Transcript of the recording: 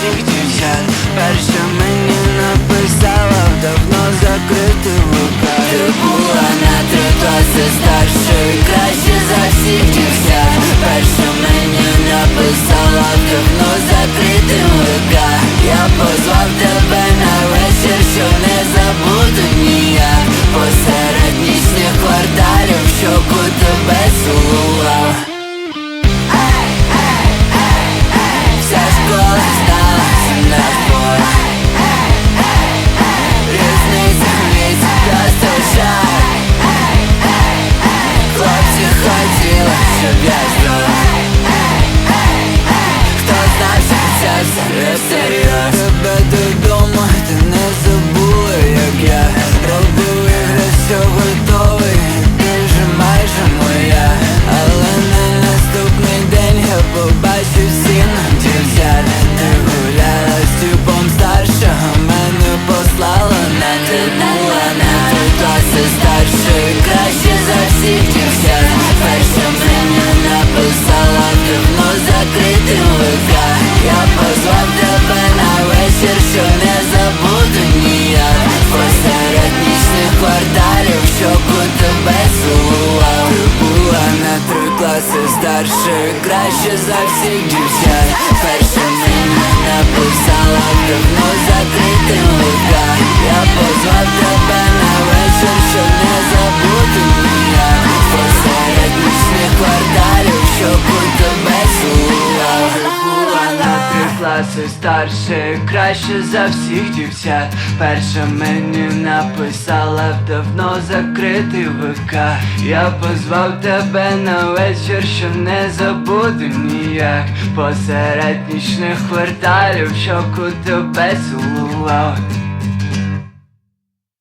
всіх дівчат Перша мені написала в давно закритий лука Ти була на три класи старшою Краще за всіх дівчат Перша мені написала в давно закритий лука Я позвав тебе на три класи старшою Краще за всіх дівчат Перша написала давно закритий лика Я позвав тебе на вечір, що не забуду ніяк. Посеред кварталів, в щоку тебе була на три класи старшою Краще за всіх дівчат. Перша мені написала давно класи старше, Краще за всіх дівчат. Перша мені написала в давно закритий ВК. Я позвав тебе на вечір, що не забуду ніяк. Посеред нічних кварталів, в щоку тебе цілував